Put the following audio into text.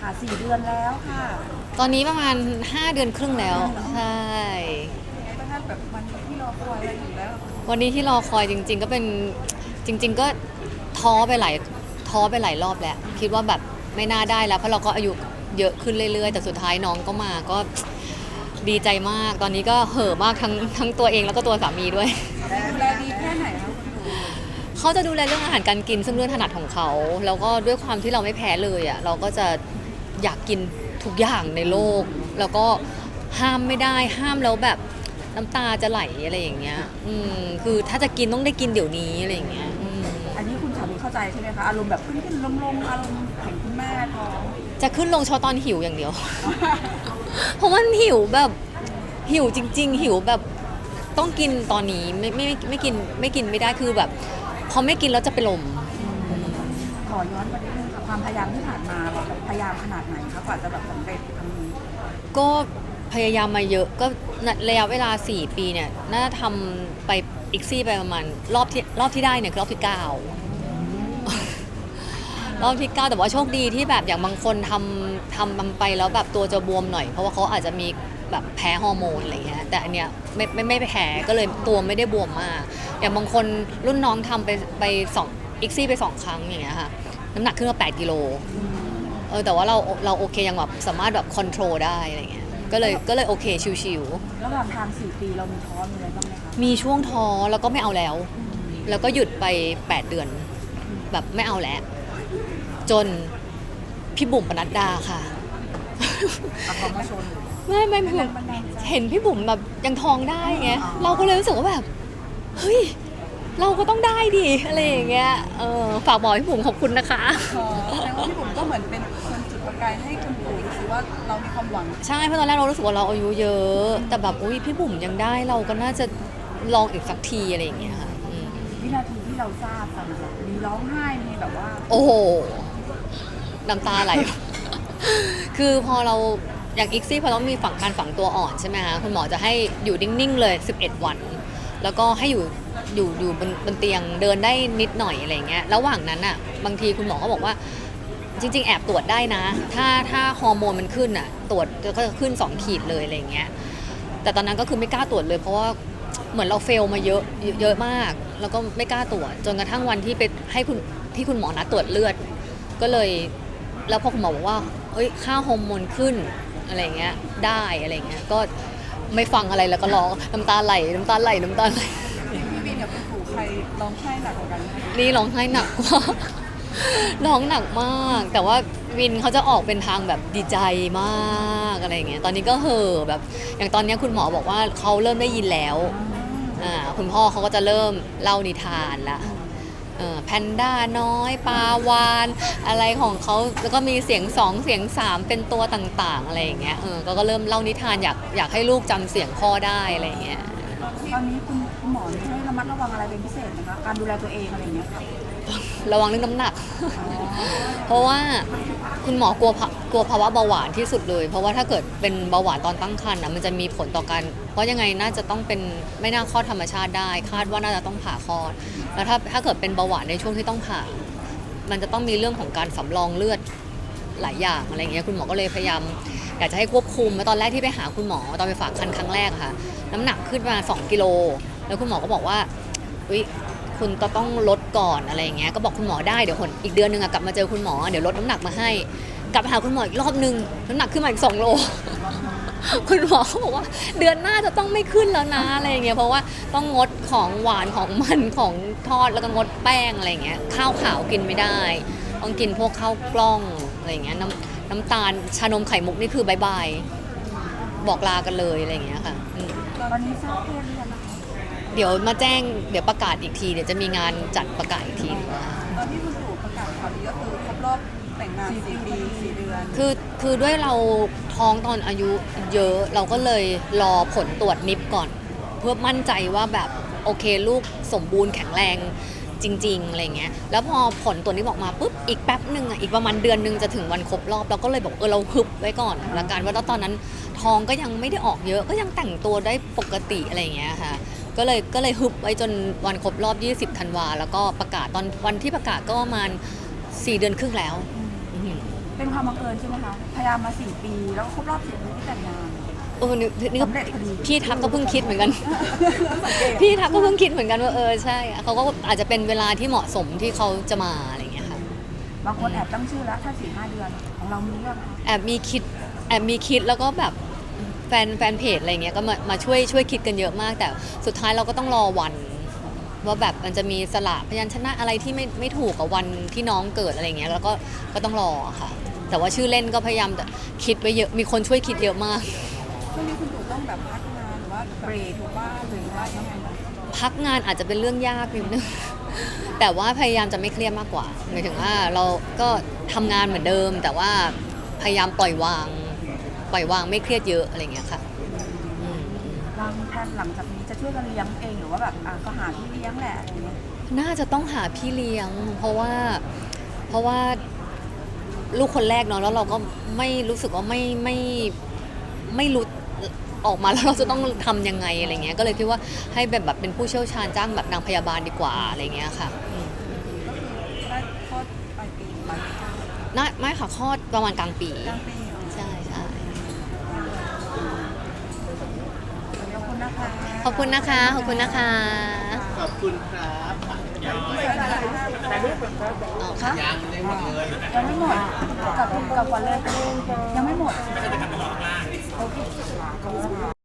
ค่ะสี่เดือนแล้วค่ะตอนนี้ประมาณ 5 เดือนครึ่งแล้ว ใช่ก็ท่านแบบวันที่รอคอยอะไรอยู่แล้ววันนี้ที่รอคอยจริง ๆ ก็เป็นจริง ๆ ก็ท้อไปหลายท้อไปหลายรอบแล้ว คิดว่าแบบไม่น่าได้แล้ว เพราะเราก็อายุเยอะขึ้นเรื่อยๆ แต่สุดท้ายน้องก็มาก็ดีใจมาก ตอนนี้ก็เห่อะมากทั้งทั้งตัวเองแล้วก็ตัวสามีด้วย ดูแลดีแค่ไหนคะคุณหนูเขาจะดูแลเรื่องอาหารการกินซึ่งเรื่องถนัดของเขา แล้วก็ด้วยความที่เราไม่แพ้เลยอะเราก็จะ อยากกินทุกอย่างในโลก แล้วก็ห้ามไม่ได้ห้ามแล้วแบบน้ำตาจะไหลอะไรอย่างเงี้ย อืมคือถ้าจะกินต้องได้กินเดี๋ยวนี้อะไรอย่างเงี้ยอืมอันนี้คุณสามีเข้าใจใช่ไหมคะ อารมณ์แบบขึ้นขึ้นลงลงอารมณ์แข่งคุณแม่ท้องจะขึ้นลงชอตอนหิวอย่างเดียว เพราะมันหิวแบบหิวจริง ๆ หิวแบบต้องกินตอนนี้ไม่ไม่ไม่ไม่กินไม่กินไม่ได้คือแบบ พอไม่กินแล้วจะเป็นลม ขอย้อนไปนิดนึง ค่ะความพยายามที่ผ่านมาเราแบบพยายามขนาดไหนคะกว่าจะแบบสำเร็จครั้งนี้ก็พยายามมาเยอะก็ระยะเวลา 4 ปีเนี่ยน่าจะทำไปอีกซี่ไปประมาณรอบที่รอบที่ได้เนี่ยคือรอบที่9รอบที่9แต่ว่าโชคดีที่แบบอย่างบางคนทำทำมันไปแล้วแบบตัวจะบวมหน่อย เพราะว่าเขาอาจจะมีแบบแพ้ฮอร์โมนอะไรเงี้ยแต่อันเนี้ยไม่ไม่ไม่แพ้ก็เลยตัวไม่ได้บวมมาก อย่างบางคนรุ่นน้องทำไปไปสองอีกซี่ไปสองครั้งอย่างเงี้ยค่ะ น้ำหนักขึ้นมา8กิโลเออแต่ว่าเราเราโอเคยังแบบสามารถแบบคอนโทรลได้อะไรเงี้ยก็เลยก็เลยโอเคชิวระหว่างทางสี่ปีเรามีท้อมีอะไรบ้างไหมคะๆมีช่วงท้อแล้วก็ไม่เอาแล้ว แล้วก็หยุดไป 8 เดือน แบบไม่เอาแล้ว จนพี่บุ๋มปนัดดาค่ะ เอาเขามาชน ไม่ไม่ไม่แรงบันดาลใจ เห็นพี่บุ๋มแบบยังท้องได้ไง เราก็เลยรู้สึกว่าแบบ เฮ้ย เราก็ต้องได้ดิอะไรอย่างเงี้ยเออฝากบอกพี่บุ๋มขอบคุณนะคะเออแสดงว่าพี่บุ๋มก็เหมือนเป็นคนจุดประกายให้คุณปู่รู้สึกว่าเรามีความหวัง ใช่เพราะตอนแรกเรารู้สึกว่าเราอายุเยอะ แต่แบบอุ้ยพี่บุ๋มยังได้เราก็น่าจะลองอีกสักทีอะไรอย่างเงี้ยค่ะอืมวินาทีที่เราทราบกันแบบมีร้องไห้มีแบบว่าโอ้โหน้ำตาไหล คือพอเราอย่างอีกซี่พอเรามีฝังการฝังตัวอ่อนใช่ไหมคะคุณหมอจะให้อยู่นิ่งๆเลย 11 วัน แล้วก็ให้อยู่ อยู่อยู่บนบนเตียงเดินได้นิดหน่อยอะไรเงี้ยระหว่างนั้นอะบางทีคุณหมอก็บอกว่า จริง ๆ แอบตรวจได้นะ ถ้าถ้าฮอร์โมนมันขึ้นอะ ตรวจก็จะขึ้น 2 ขีดเลยอะไรเงี้ยแต่ตอนนั้นก็คือไม่กล้าตรวจเลย เพราะว่าเหมือนเราเฟลมาเยอะเยอะมาก แล้วก็ไม่กล้าตรวจจนกระทั่งวันที่ไปให้คุณที่คุณหมอนัดตรวจเลือด ก็เลย แล้วพอคุณหมอบอกว่าเอ้ยค่าฮอร์โมนขึ้นอะไรเงี้ยได้อะไรเงี้ยก็ไม่ฟังอะไรแล้วก็ร้องน้ำตาไหลน้ำตาไหลน้ำตาไหล รร้องไห้หนักกว่ากันคะนี่ร้องไห้หนักกว่า ร้องหนักมาก แต่ว่าวินเขาจะออกเป็นทางแบบดีใจมากอะไรอย่างเงี้ย ตอนนี้ก็เห่อะแบบ อย่างตอนเนี้ยคุณหมอบอกว่าเขาเริ่มได้ยินแล้ว อ่า คุณพ่อเขาก็จะเริ่มเล่านิทานละเออแพนด้าน้อยปลาวานอะไรของเขาแล้วก็มีเสียงสองเสียงสามเป็นตัวต่างๆ อะไรอย่างเงี้ยเออก็ก็เริ่มเล่านิทานอยากอยากให้ลูกจำเสียงพ่อได้อะไรอย่างเงี้ยตอนนี้คุณคุณ หมอให้ระมัดระวังอะไรเป็นพิเศษไหมคะการดูแลตัวเองอะไรอย่างเงี้ยค่ะระวังเรื่องน้ำหนัก เพราะว่าคุณหมอกลัวภะกลัวภาวะเบาหวานที่สุดเลย เพราะว่าถ้าเกิดเป็นเบาหวานตอนตั้งครรภ์นะมันจะมีผลต่อการเพราะยังไงน่าจะต้องเป็นไม่น่าคลอดธรรมชาติได้ คาดว่าน่าจะต้องผ่าคลอด แล้วถ้าถ้าเกิดเป็นเบาหวานในช่วงที่ต้องผ่า มันจะต้องมีเรื่องของการสำรองเลือดหลายอย่างอะไรเงี้ยคุณหมอก็เลยพยายามอยากจะให้ควบคุมแล้วตอนแรกที่ไปหาคุณหมอตอนไปฝากคันครั้งแรกอะค่ะ น้ำหนักขึ้นมา 2 กิโล แล้วคุณหมอก็บอกว่าอุ๊ยคุณจะต้องลดก่อนอะไรอย่างเงี้ยก็บอกคุณหมอได้เดี๋ยวคนอีกเดือนนึงอะกลับมาเจอคุณหมอเดี๋ยวลดน้ำหนักมาให้ กลับไปหาคุณหมออีกรอบนึงน้ำหนักขึ้นมาอีก2โลคุณหมอเขาบอกว่าเดือนหน้าจะต้องไม่ขึ้นแล้วนะอะไรอย่างเงี้ยเพราะว่าต้องงดของหวานของมันของทอดแล้วก็งดแป้งอะไรอย่างเงี้ยข้าวขาวกินไม่ได้ต้องกินพวกข้าวกล้องอะไรอย่างเงี้ยน้ำน้ำตาลชานมไข่มุกนี่คือบายบายบอกลากันเลยอะไรอย่างเงี้ยค่ะตอนนี้ทราบเพศหรือยังนะ ดี๋ยวมาแจ้งเดี๋ยวประกาศอีกที เดี๋ยวจะมีงานจัดประกาศอีกที ตอนที่คุณปู่ประกาศข่าวดีก็คือครบรอบแต่งงานสี่ปีสี่เดือนคือคือด้วยเราท้องตอนอายุเยอะเราก็เลยรอผลตรวจนิปก่อน เพื่อมั่นใจว่าแบบโอเคลูกสมบูรณ์แข็งแรงจริงๆอะไรเงี้ย แล้วพอผลตรวจนิปออกมาปุ๊บ อีกแป๊บหนึ่งอะ อีกประมาณเดือนหนึ่งจะถึงวันครบรอบ เราก็เลยบอกเออเราฮึบไว้ก่อนละกันว่าตอนนั้นท้องก็ยังไม่ได้ออกเยอะ ก็ยังแต่งตัวได้ปกติอะไรเงี้ยค่ะ ก็เลยก็เลยฮึบไว้จนวันครบรอบ 20ธันวาแล้วก็ประกาศตอนวันที่ประกาศก็ประมาณ 4 เดือนครึ่งแล้วอือหือตเป็นความบังเอิญใช่ไหมคะพยายามมาสี่ปี แล้วก็ครบรอบสี่ปีที่แต่งงานเออนี่นี่ก็สำเร็จพอดีพี่ทักก็เพิ่งคิดเหมือนกัน สังเกตพี่ทักก็เพิ่งคิดเหมือนกันว่าเออใช่เขาก็อาจจะเป็นเวลาที่เหมาะสมที่เขาจะมาอะไรอย่างเงี้ยค่ะ บางคนแอบตั้งชื่อแล้วถ้าสี่ห้าเดือนของเรามีเรื่องคะแอบมีคิดแอบมีคิดแล้วก็แบบ แฟนแฟนเพจอะไรเงี้ยก็มามาช่วยช่วยคิดกันเยอะมาก แต่สุดท้ายเราก็ต้องรอวัน ว่าแบบมันจะมีสละพยัญชนะอะไรที่ไม่ไม่ถูกกับวันที่น้องเกิดอะไรเงี้ยแล้วก็ก็ต้องรอค่ะ แต่ว่าชื่อเล่นก็พยายามจะคิดไว้เยอะมีคนช่วยคิดเยอะมาก ช่วงนี้คุณตู่ต้องแบบพักงานหรือว่าเบรกหรือว่าหรือว่ายังไงบ้างพักงานอาจจะเป็นเรื่องยากนิดนึง แต่ว่าพยายามจะไม่เครียดมากกว่าหมายถึงว่าเราก็ทำงานเหมือนเดิม แต่ว่าพยายามปล่อยวาง ปล่อยวางไม่เครียดเยอะอะไรเงี้ยค่ะอืมวางแผนหลังจากนี้จะช่วยกันเลี้ยงเองหรือว่าแบบอะก็หาที่เลี้ยงแหละอะไรเงี้ยน่าจะต้องหาพี่เลี้ยง เพราะว่าเพราะว่าลูกคนแรกเนาะแล้วเราก็ไม่รู้สึกว่าไม่ไม่ไม่รู้ออกมาแล้วเราจะต้องทำยังไงอะไรเงี้ยก็เลยคิดว่าให้แบบแบบเป็นผู้เชี่ยวชาญจ้างแบบนางพยาบาลดีกว่าอะไรเงี้ยค่ะอืมก็คือได้คลอดปลายปีปลายปีกลางน่าไม่ค่ะคลอดประมาณกลางปีปีอ๋อใช่ใช่ ขอบคุณนะคะขอบคุณนะคะ ขอบคุณนะคะ ขอบคุณครับอ๋อค่ะยังไม่หมดเลยยังไม่หมดกับกับวันเลยยังไม่หมดโอเค